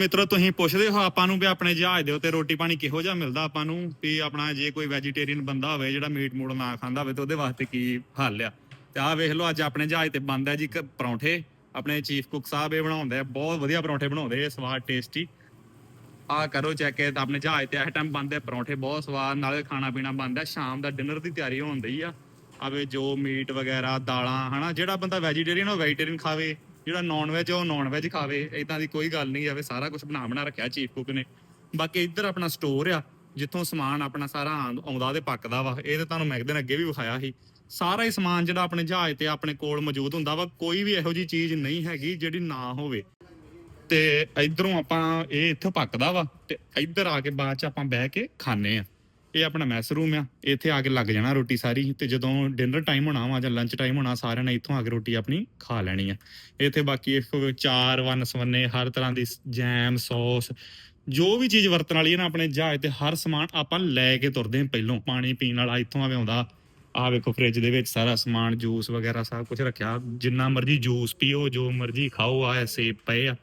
ਮਿੱਤਰੋ, ਤੁਸੀਂ ਪੁੱਛਦੇ ਹੋ ਆਪਾਂ ਨੂੰ ਵੀ ਆਪਣੇ ਜਹਾਜ਼ ਦੇ ਉੱਤੇ ਰੋਟੀ ਪਾਣੀ ਕਿਹੋ ਜਿਹਾ ਮਿਲਦਾ ਆਪਾਂ ਨੂੰ, ਵੀ ਆਪਣਾ ਜੇ ਕੋਈ ਵੈਜੀਟੇਰੀਅਨ ਬੰਦਾ ਹੋਵੇ ਜਿਹੜਾ ਮੀਟ ਮੂਟ ਨਾ ਖਾਂਦਾ ਹੋਵੇ ਤੇ ਉਹਦੇ ਵਾਸਤੇ ਕੀ ਹੱਲ ਆ। ਤੇ ਆਹ ਵੇਖ ਲਓ, ਅੱਜ ਆਪਣੇ ਜਹਾਜ਼ ਤੇ ਬੰਦ ਹੈ ਜੀ ਇੱਕ ਪਰੌਂਠੇ। ਆਪਣੇ ਚੀਫ ਕੁੱਕ ਸਾਹਿਬ ਇਹ ਬਣਾਉਂਦੇ ਆ, ਬਹੁਤ ਵਧੀਆ ਪਰੌਂਠੇ ਬਣਾਉਂਦੇ ਆ ਸਵਾਦ ਟੇਸਟੀ ਆ ਕਰੋ ਚੈੱਕ ਇਹ ਤਾਂ ਆਪਣੇ ਜਹਾਜ਼ ਤੇ ਇਸ ਟਾਈਮ ਬੰਦ ਹੈ, ਪਰੌਂਠੇ ਬਹੁਤ ਸਵਾਦ, ਨਾਲੇ ਖਾਣਾ ਪੀਣਾ ਬੰਦ ਹੈ, ਸ਼ਾਮ ਦਾ ਡਿਨਰ ਦੀ ਤਿਆਰੀ ਹੋਣ ਡਈ ਆ। ਆਵੇ ਜੋ ਮੀਟ ਵਗੈਰਾ, ਦਾਲਾਂ, ਹਨਾ, ਜਿਹੜਾ ਬੰਦਾ ਵੈਜੀਟੇਰੀਅਨ ਉਹ ਵੈਜੀਟੇਰੀਅਨ ਖਾਵੇ ਜਿਹੜਾ ਨਾਨ ਵੈਜ ਉਹ ਨਾਨ ਵੈਜ ਖਾਵੇ ਇਦਾਂ ਦੀ ਕੋਈ ਗੱਲ ਨਹੀਂ ਆਵੇ ਸਾਰਾ ਕੁਝ ਬਣਾ ਬਣਾ ਰੱਖਿਆ ਚੀਫ ਕੁਕ ਨੇ। ਬਾਕੀ ਇੱਧਰ ਆਪਣਾ ਸਟੋਰ ਆ, ਜਿੱਥੋਂ ਸਮਾਨ ਆਪਣਾ ਸਾਰਾ ਆਉਂਦਾ ਤੇ ਪੱਕਦਾ ਵਾ। ਇਹ ਤਾਂ ਤੁਹਾਨੂੰ ਮੈਂ ਇੱਕ ਦਿਨ ਅੱਗੇ ਵੀ ਵਿਖਾਇਆ ਸੀ। ਸਾਰਾ ਹੀ ਸਮਾਨ ਜਿਹੜਾ ਆਪਣੇ ਜਹਾਜ਼ ਤੇ ਆਪਣੇ ਕੋਲ ਮੌਜੂਦ ਹੁੰਦਾ ਵਾ, ਕੋਈ ਵੀ ਇਹੋ ਜੀ ਚੀਜ਼ ਨਹੀਂ ਹੈਗੀ ਜਿਹੜੀ ਨਾ ਹੋਵੇ। ਤੇ ਇਧਰੋਂ ਆਪਾਂ ਇਹ ਇੱਥੇ ਪੱਕਦਾ ਵਾ ਤੇ ਇੱਧਰ ਆ ਕੇ ਬਾਅਦ ਚ ਆਪਾਂ ਬਹਿ ਕੇ ਖਾਣੇ ਆ। ਇਹ ਆਪਣਾ ਮੈਸ ਰੂਮ ਆ, ਇੱਥੇ ਆ ਕੇ ਲੱਗ ਜਾਣਾ ਰੋਟੀ ਸਾਰੀ। ਤੇ ਜਦੋਂ ਡਿਨਰ ਟਾਈਮ ਹੋਣਾ ਵਾ ਜਾਂ ਲੰਚ ਟਾਈਮ ਹੋਣਾ, ਸਾਰਿਆਂ ਨੇ ਇੱਥੋਂ ਆ ਕੇ ਰੋਟੀ ਆਪਣੀ ਖਾ ਲੈਣੀ ਆ। ਇੱਥੇ ਬਾਕੀ ਇੱਕ ਚਾਰ ਵਨ ਸਵੰਨੇ, ਹਰ ਤਰ੍ਹਾਂ ਦੀ ਜੈਮ ਸੌਸ ਜੋ ਵੀ ਚੀਜ਼ ਵਰਤਣ ਵਾਲੀ ਹੈ ਨਾ ਆਪਣੇ ਜਹਾਜ਼ ਤੇ ਹਰ ਸਮਾਨ ਆਪਾਂ ਲੈ ਕੇ ਤੁਰਦੇ ਹਾਂ ਪਹਿਲੋਂ। ਪਾਣੀ ਪੀਣ ਵਾਲਾ ਇੱਥੋਂ ਆਵੇ ਆਉਂਦਾ ਆ ਵੇਖੋ ਫ੍ਰਿਜ ਦੇ ਵਿੱਚ ਸਾਰਾ ਸਮਾਨ ਜੂਸ ਵਗੈਰਾ ਸਭ ਕੁਝ ਰੱਖਿਆ। ਜਿੰਨਾ ਮਰਜ਼ੀ ਜੂਸ ਪੀਓ, ਜੋ ਮਰਜ਼ੀ ਖਾਓ ਆ ਸੇਬ ਪਏ ਆ।